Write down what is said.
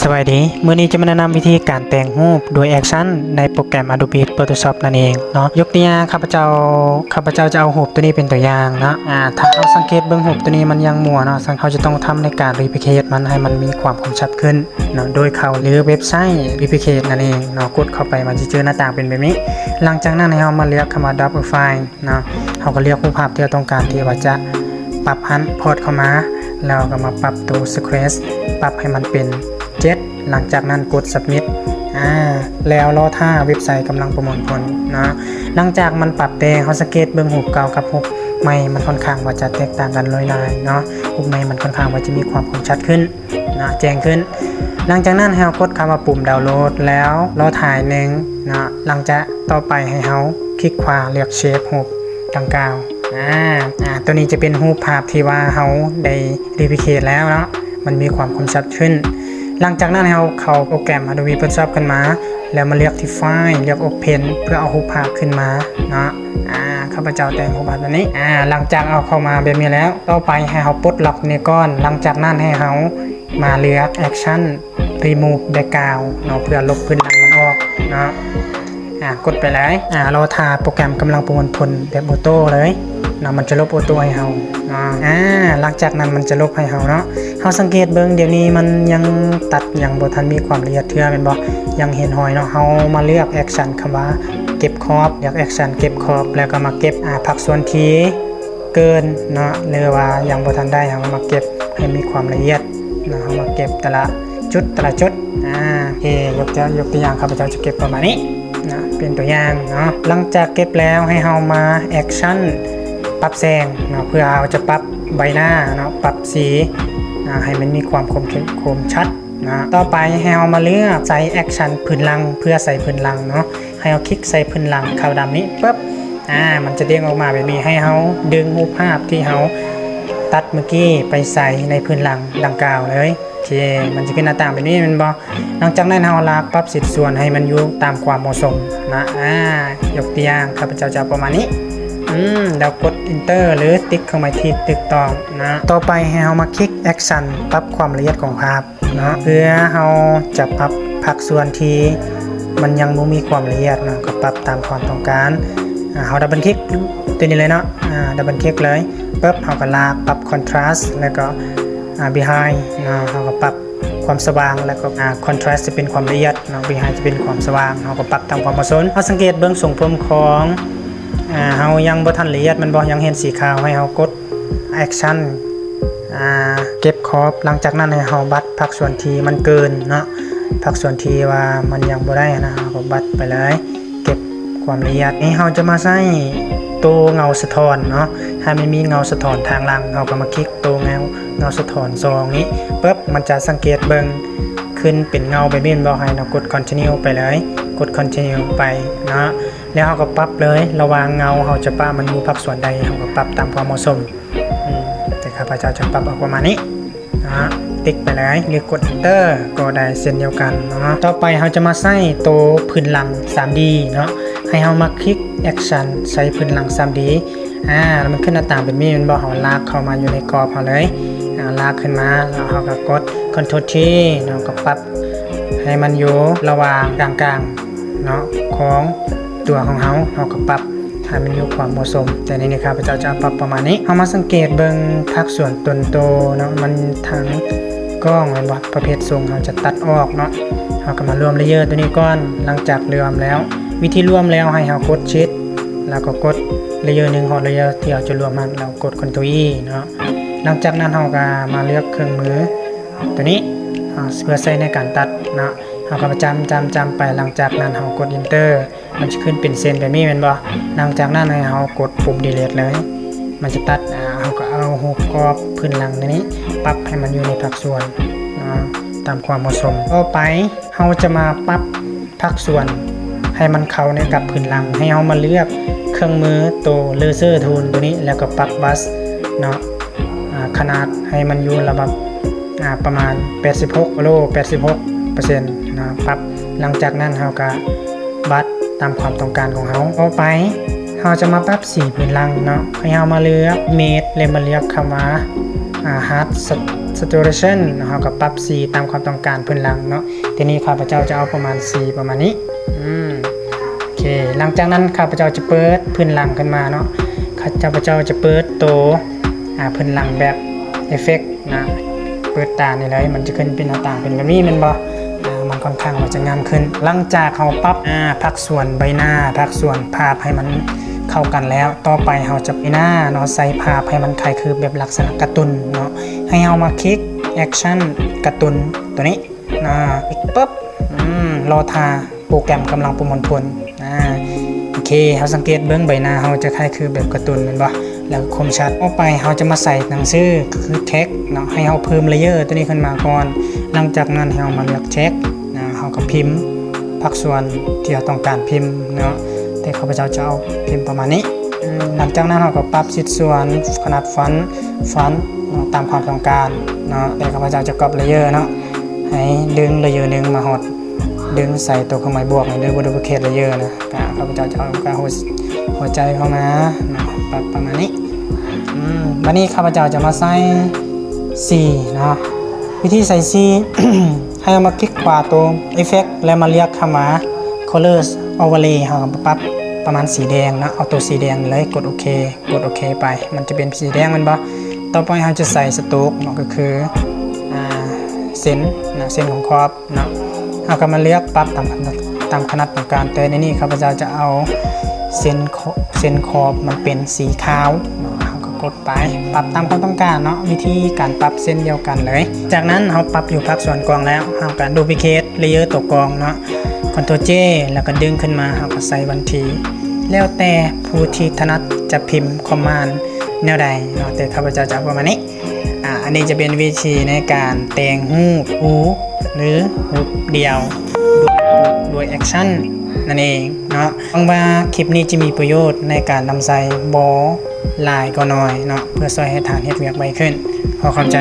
สวัสดีมื้อนี้จะมาแนะนำวิธีการแต่งรูปโดยแอคชั่นในโปรแกรม Adobe Photoshop นั่นเองเนาะยกตัวอย่างข้าพเจ้าข้าพเจ้าจะเอารูปตัวนี้เป็นตัวอย่างนะอ่าถ้าเราสังเกตเบื้องรูปตัวนี้มันยังมัวเนาะสังเขาจะต้องทำในการ replicate มันให้มันมีความคมชัดขึ้นเนาะโดยเขาหรือเว็บไซต์ replicate นั่นเองเนาะกดเข้าไปมันจะเจอหน้าต่างเป็นแบบนี้ หลังจากนั้นให้เรามาเลือกคำว่า double file เนาะเราก็เลือกรูปภาพที่เราต้องการที่ว่าจะปรับหันพอร์ตเข้ามา แล้วก็มาปรับตัว Scratch ปรับให้มันเป็น 7 หลังจากนั้นกด Submit อ่าแล้วรอท่าเว็บไซต์กำลังประมวลผลนะหลังจากมันปรับแต่งเขาสเก็ตเบื้องหูปเก่ากับหูปใหม่มันค่อนข้างว่าจะแตกต่างกันลอยลายเนาะหูปใหม่มันค่อนข้างว่าจะมีความคมชัดขึ้นนะแจ้งขึ้น หลังจากนั้นให้เรากดคำว่าปุ่มดาวน์โหลดแล้วรอถ่ายหนึ่งนะหลังจากต่อไปให้เราคลิกขวาเลือกเชฟหูปดังกล่าวอ่าอ่าตัวนี้จะเป็นรูปภาพที่ว่าเขาได้รีพิเคทแล้วเนาะมันมีความคมชัดขึ้น หลังจากนั้นเราเข้าโปรแกรม Adobe Photoshop ขึ้นมา แล้วมาเลือกที่ไฟล์เลือก Open เพื่อเอารูปภาพขึ้นมาเนาะอ่าข้าพเจ้าแต่งรูปภาพตัวนี้อ่าหลังจากเอาเข้ามาแบบนี้แล้ว ต่อไปให้เราปลดล็อกในก้อน หลังจากนั้นให้เรามาเลือก Action Remove Background เนาะเพื่อลบพื้นหลังมันออกเนาะอ่ากดไปเลยอ่าเราทาโปรแกรมกำลังประมวลผลแบบออโต้เลยเนาะมันจะลบออโต้ให้เฮาอ่าหลังจากนั้นมันจะลบให้เฮาเนาะาสังเกตเบิ่งเดี๋ยวนี้มันยังตัดยังบ่ทันมีความละเอียดเทื่อแม่นบ่ยังเห็นหอยเนาะเฮามาเลือกแอคชั่นคำว่าเก็บขอบเลือกแอคชั่นเก็บขอบแล้วก็มาเก็บอ่าผักส่วนที่เกินเนาะหรือว่ายังบ่ทันได้เฮามาเก็บให้มีความละเอียดเนาะเฮามาเก็บแต่ละจุดแต่ละจุดอ่าโอเคยกตัวยกตัวอย่างครับพเจ้าจะเก็บประมาณนี้นะเป็นตัวอย่างเนาะหลังจากเก็บแล้วให้เฮามาแอคชั่นปรับแสงเนาะเพื่อเราจะปรับใบหน้าเนาะปรับสี นะให้มันมีความคมเข้มคมชัดนะต่อไปให้เฮามาเลือกใส่แอคชั่นพื้นหลังเพื่อใส่พื้นหลังเนาะให้เฮาคลิกใส่พื้นหลังขาวดำนี้ปุ๊บอ่ามันจะเด้งออกมาแบบนี้ให้เฮาดึงรูปภาพที่เฮาตัดเมื่อกี้ไปใส่ในพื้นหลังดังกล่าวเลยโอเคมันจะขึ้นหน้าต่างแบบนี้มันบอหลังจากนั้นเราลากปรับสิทธิส่วนให้มันอยู่ตามความเหมาะสมนะอ่ายกตัวอย่างข้าพเจ้าจะเอาประมาณนี้อืมเรากด enter หรือติ๊กเข้ามาที่ตึกตองนะต่อไปให้เรามาคลิก action ปรับความละเอียดของภาพเนาะเพื่อเราจะปรับผักส่วนที่มันยังไม่มีความละเอียดนะก็ปรับตามความต้องการเราดับเบิลคลิกตัวนี้เลยเนาะดับเบิลคลิกเลยปุ๊บเราก็ลากปรับ contrast แล้วก็ behind เนาะเราก็ปรับความสว่างแล้วก็คอนทราสต์จะเป็นความละเอียดเนาะบีไฮจะเป็นความสว่างเราก็ปรับตามความเหมาะสมเราสังเกตเบื้องส่งผมของ อ่าเฮายังบ่ทันละเอียดมันบ่ยังเห็นสีขาวให้เฮากดแอคชั่นอ่าเก็บขอบหลังจากนั้นให้เฮาบัดพักส่วนทีมันเกินเนาะพักส่วนทีว่ามันยังบ่ได้นะเฮาก็บัดไปเลยเก็บความละเอียดนี่เฮาจะมาใส่ตัวเงาสะท้อนเนาะถ้าไม่มีเงาสะท้อนทางหลังเราก็มาคลิกตัวเงาเงาสะท้อนซองนี้ปุ๊บมันจะสังเกตเบิงขึ้นเป็นเงาไปเบี้ยนบ่ให้เรากด continue ไปเลย กด continue ไปเนาะ แล้วเราก็ปรับเลย ระว่างเงาเราจะปรับมันอยู่ภาคส่วนใดเราก็ปรับตามความเหมาะสมอืมแต่ข้าพเจ้าจะปรับเอาประมาณนี้นะติ๊กไปเลยหรือกด enter ก็ได้เช่นเดียวกันเนาะต่อไปเราจะมาใส่ตัวพื้นหลัง 3D เนาะให้เรามาคลิก action ใช้พื้นหลัง 3D อ่าแล้วมันขึ้นหน้าต่างเป็นมีมันบอกเราลากเข้ามาอยู่ในกรอบเราเลยอ่าลากขึ้นมาแล้วเราก็กด control T เราก็ปรับให้มันอยู่ระหว่างกลางๆเนาะของ ตัวของเราเราก็ปรับให้มันอยู่ความเหมาะสม แต่นี่นะครับพระเจ้าจะปรับประมาณนี้เรามาสังเกตเบิงทักส่วนตนโตเนาะมันทั้งกล้องเลยว่าประเภททรงเราจะตัดออกเนาะเราก็มารวมเลเยอร์ตัวนี้ก่อนหลังจากรวมแล้ว วิธีรวมแล้วให้เรากดชิดแล้วก็กดเลเยอร์หนึ่งของเลเยอร์ที่เราจะรวมมันเรากด Ctrl E เนาะหลังจากนั้นเราก็มาเลือกเครื่องมือ ตัวนี้อ่าเพื่อใช้ในการตัดเนาะเราก็จำจำจำไปหลังจากนั้นเรากด Enter มันจะขึ้นเป็นเส้นแบบนี้เป็นบ่หลังจากนั้นเรากดปุ่ม Delete เลย มันจะตัดเราก็เอาหูกรอบพื้นหลังตันี้ ปรับให้มันอยู่ในภาคส่วนนะตามความเหมาะสม ต่อไปเราจะมาปรับภาคส่วนให้มันเข้าในกับพื้นหลัง ให้เรามาเลือกเครื่องมือตัวเลเซอร์ทูลตัวนี้แล้วก็ปรับบัสเนาะขนาดให้มันอยู่ระดับอ่าประมาณ 86โล86เปอร์เซ็นต์นะปรับหลังจากนั้นเราก็บัส ตามความต้องการของเราต่อไปเราจะมาปรับสีพื้นหลังเนาะให้เรามาเลือกเมดเลยมาเลือกคำว่าอ่าฮาร์ด saturation เฮาก็ปรับสีตามความต้องการพื้นหลังเนาะทีนี้ข้าพเจ้าจะเอาประมาณสีประมาณนี้อืมโอเค หลังจากนั้นข้าพเจ้าจะเปิดพื้นหลังขึ้นมาเนาะข้าพเจ้าจะเปิดโตอ่าพื้นหลังแบบเอฟเฟกต์นะเปิดตานี่เลยมันจะขึ้นเป็นหน้าต่างเป็นแบบนี้มันบ่อ่ามัน ค่อนข้างว่าจะงามขึ้น หลังจากเขาปรับอ่าพักส่วนใบหน้า พักส่วนภาพให้มันเข้ากันแล้ว ต่อไปเราจะไปหน้าเนาะใส่ภาพให้มันคล้ายคือแบบลักษณะกร์ตูนเนาะให้เรามาคลิกแอคชั่นกร์ตูนตัวนี้นะคลิกปุ๊บรอทาโปรแกรมกำลังประมวลผลอ่าโอเคเราสังเกตเบื้องใบหน้าเราจะคล้ายคือแบบกร์ตูนแมันบ่แล้วคมชัดต่อไปเราจะมาใส่หนังสือคือเท็กเนาะให้เราเพิ่มเลเยอร์ตัวนี้ขึ้นมาก่อน หลังจากนั้นให้เรามาเลือกเท็ก นะเราก็พิมพ์พักส่วนที่เราต้องการพิมพ์เนาะแต่ข้าพเจ้าจะเอาพิมพ์ประมาณนี้ หลังจากนั้นเราก็ปรับสิดส่วนขนาดฟอนต์ฟอนต์นาะตามความต้องการเนาะแต่ข้าพเจ้าจะกรอบเลเยอร์เนาะให้ดึงเลเยอร์หนึ่งมาหดดึงใส่ตัวเครื่องหมายบวกในด้วยบริเวณเคสเลเยอร์นะข้าพเจ้าจะเอาการหัวหัวใจเข้ามานะปรับประมาณนี้วันนี้ข้าพเจ้าจะมาใส่สีเนาะวิธีใส่สี ให้เอามาคลิกขวาตัว Effect แล้วมาเรียกคำว่า Colors Overlay เราปรับประมาณสีแดงนะเอาตัวสีแดงเลยกดโอเค กดโอเคไป มันจะเป็นสีแดงมันบ่ต่อไปเราจะใส่สโต๊กเนาะก็คืออ่าเส้นนะเส้นของขอบเนาะเราก็มาเลือกปรับตามขนาดตามขนาดต้องการแต่ในนี้ข้าพเจ้าจะเอาเส้นขอเส้นขอบมันเป็นสีขาว ดไป ปรับตามความต้องการเนาะวิธีการปรับเส้นเดียวกันเลย จากนั้นเราปรับอยู่ภาคส่วนกลางแล้วเราก็ดูพิเคทเลเยอร์ตัวกรองเนาะคอนโทรเจแล้วก็ดึงขึ้นมาเราก็ใส่บันทีแล้วแต่ผู้ที่ถนัดจะพิมพ์คอมมานด์แนวใดเนาะแต่ข้าพเจ้าจะเอาประมาณนี้อ่าอันนี้จะเป็นวิธีในการแต่งรูปหูหรือหูเดียวด้วยด้วยแอคชั่นนั่นเองเนาะหวังว่าคลิปนี้จะมีประโยชน์ในการนำใส่บอ ลายก็น้อยเนาะเพื่อช่วยให้ฐานเฮ็ดเวียกไวขึ้นขอเข้าใจ